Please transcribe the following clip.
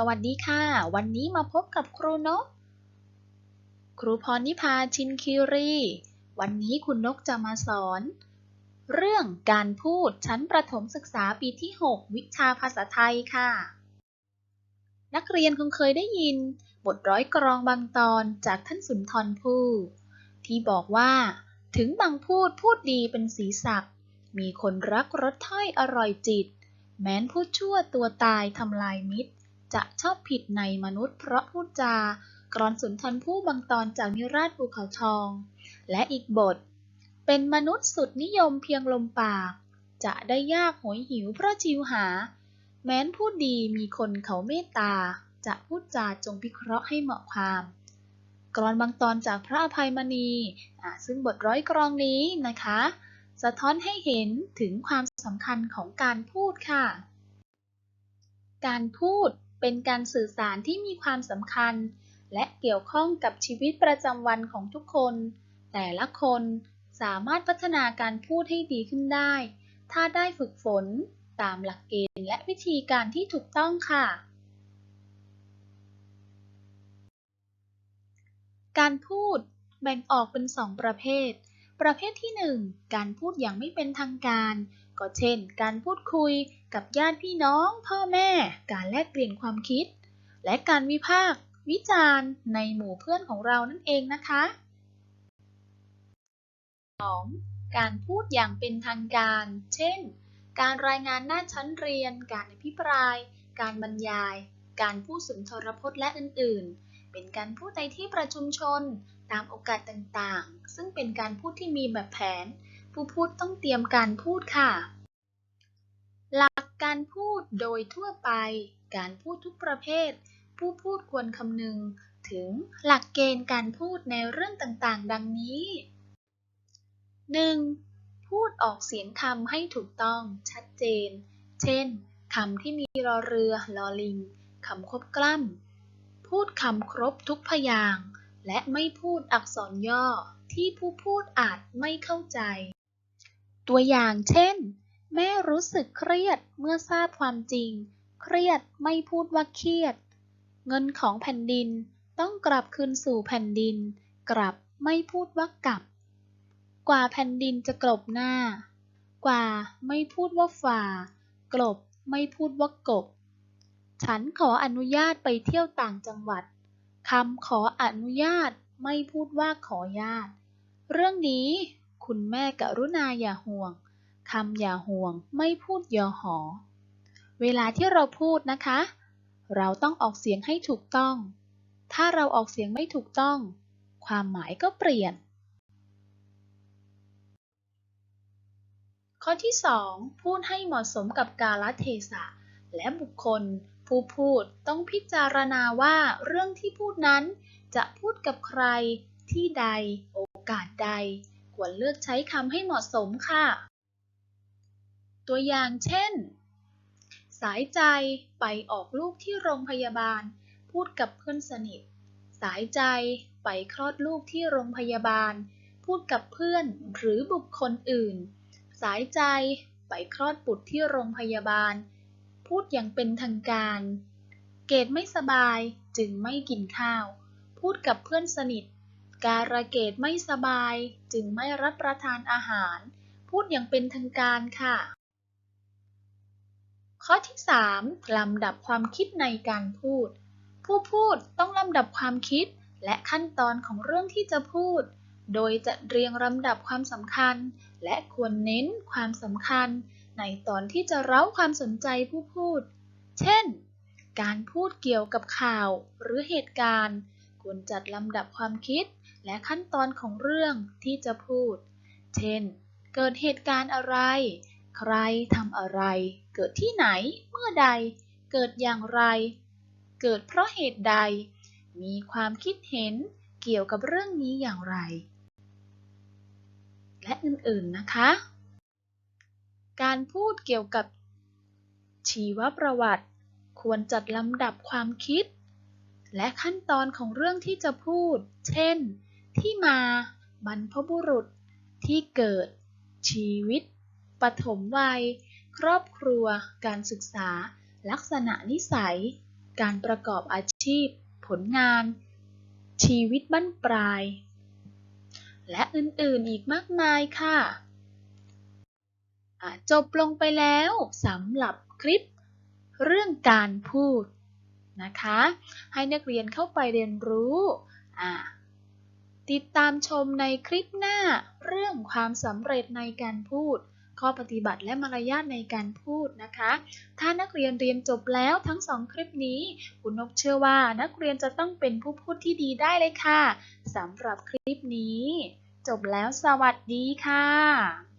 สวัสดีค่ะ วันนี้มาพบกับครูนก ครูพรนิพาชินคิรี วันนี้คุณนกจะมาสอน เรื่องการพูดชั้นประถมศึกษาปีที่ 6 วิชาภาษาไทยค่ะ นักเรียนคงเคยได้ยิน บทร้อยกรองบางตอนจากท่านสุนทรภู่ที่บอกว่า ถึงบางพูดพูดดีเป็นสีสัก มีคนรักรสถ้อยอร่อยจิต แม้นพูดชั่วตัวตายทำลายมิตร จะชอบผิดในมนุษย์เพราะพูดจากรอนสุนทรภู่บางตอนจากนิราชภูเขาทอง และอีกบท เป็นมนุษย์สุดนิยมเพียงลมปาก จะได้ยากโหยหิวเพราะจิวหา แม้นพูดดีมีคนเขาเมตตา จะพูดจาจงพิเคราะห์ให้เหมาะความกรอนบางตอนจากพระอภัยมณีซึ่งบทร้อยกรองนี้นะคะ สะท้อนให้เห็นถึงความสำคัญของการพูดค่ะ การพูด เป็นการสื่อสารที่มีความสำคัญ และเกี่ยวข้องกับชีวิตประจำวันของทุกคน แต่ละคนสามารถพัฒนาการพูดให้ดีขึ้นได้ ถ้าได้ฝึกฝนตามหลักเกณฑ์และวิธีการที่ถูกต้องค่ะ การพูดแบ่งออกเป็นสองประเภท ประเภทที่ 1 การพูดอย่างไม่เป็นทางการ ก็เช่น การพูดคุยกับญาติพี่น้อง พ่อแม่ การแลกเปลี่ยนความคิด และการวิพากษ์วิจารณ์ในหมู่เพื่อนของเรานั่นเองนะคะ 2. การพูดอย่างเป็นทางการ เช่น การรายงานหน้าชั้นเรียน การอภิปราย การบรรยาย การพูดสุนทรพจน์และอื่น ๆ เป็นการพูดในที่ประชุมชน ตามโอกาสต่าง ๆ ซึ่งเป็นการพูดที่มีแบบแผน ผู้พูดต้องเตรียมการพูดค่ะ หลักการพูดโดยทั่วไป การพูดทุกประเภท ผู้พูดควรคำนึง ถึงหลักเกณฑ์การพูดในเรื่องต่างๆ ดังนี้ 1. พูดออกเสียงคำให้ถูกต้องชัดเจน เช่นคำที่มีรอเรือลอลิงคำครบกล้ำพูดคำครบทุกพยางและไม่พูดอักษรย่อที่ผู้พูดอาจไม่เข้าใจ ตัวอย่างเช่น แม่รู้สึกเครียดเมื่อทราบความจริง เครียดไม่พูดว่าเครียด เงินของแผ่นดินต้องกลับคืนสู่แผ่นดิน กลับไม่พูดว่ากลับ กว่าแผ่นดินจะกลบหน้า กว่าไม่พูดว่าฝ่า กลบไม่พูดว่ากบ ฉันขออนุญาตไปเที่ยวต่างจังหวัดคำขออนุญาตไม่พูดว่าขอญาต เรื่องนี้ คุณแม่กรุณาอย่าห่วงคำอย่าห่วงไม่พูดยอหอ เวลาที่เราพูดนะคะ เราต้องออกเสียงให้ถูกต้อง ถ้าเราออกเสียงไม่ถูกต้อง ความหมายก็เปลี่ยน ข้อที่ 2 พูดให้เหมาะสมกับกาลเทศะ และบุคคล ผู้พูดต้องพิจารณาว่าเรื่องที่พูดนั้นจะพูดกับใครที่ใด โอกาสใด ควรเลือกใช้คำให้เหมาะสมค่ะ ตัวอย่างเช่น สายใจไปออกลูกที่โรงพยาบาล พูดกับเพื่อนสนิท สายใจไปคลอดลูกที่โรงพยาบาล พูดกับเพื่อนหรือบุคคลอื่น สายใจไปคลอดบุตรที่โรงพยาบาล พูดอย่างเป็นทางการ เกดไม่สบายจึงไม่กินข้าว พูดกับเพื่อนสนิท การะเกดไม่สบายจึงไม่รับประทานอาหาร พูดอย่างเป็นทางการค่ะ ข้อที่ 3 ลำดับความคิดในการพูด ผู้พูดต้องลำดับความคิดและขั้นตอนของเรื่องที่จะพูด โดยจะเรียงลำดับความสำคัญ และควรเน้นความสำคัญ ในตอนที่จะเร้าความสนใจผู้พูด เช่น การพูดเกี่ยวกับข่าวหรือเหตุการณ์ ควรจัดลำดับความคิดและขั้นตอนของเรื่องที่จะพูด เช่น เกิดเหตุการณ์อะไร ใครทำอะไร เกิดที่ไหน เมื่อใด เกิดอย่างไร เกิดเพราะเหตุใด มีความคิดเห็นเกี่ยวกับเรื่องนี้อย่างไร และอื่นๆนะคะ การพูดเกี่ยวกับชีวประวัติ ควรจัดลำดับความคิด และขั้นตอนของเรื่องที่จะพูด เช่น ที่มา บรรพบุรุษ ที่เกิด ชีวิต ปฐมวัย ครอบครัว การศึกษา ลักษณะนิสัย การประกอบอาชีพ ผลงาน ชีวิตบั้นปลาย และอื่นๆ อีกมากมายค่ะอะจบลงไปแล้วสำหรับคลิป เรื่องการพูด นะคะ ให้นักเรียนเข้าไปเรียนรู้ติดตามชมในคลิปหน้าเรื่องความสำเร็จในการพูด ข้อปฏิบัติและมารยาทในการพูดนะคะ ถ้านักเรียนเรียนจบแล้วทั้งสองคลิปนี้คุณนกเชื่อว่านักเรียนจะต้องเป็นผู้พูดที่ดีได้เลยค่ะสำหรับคลิปนี้ จบแล้วสวัสดีค่ะ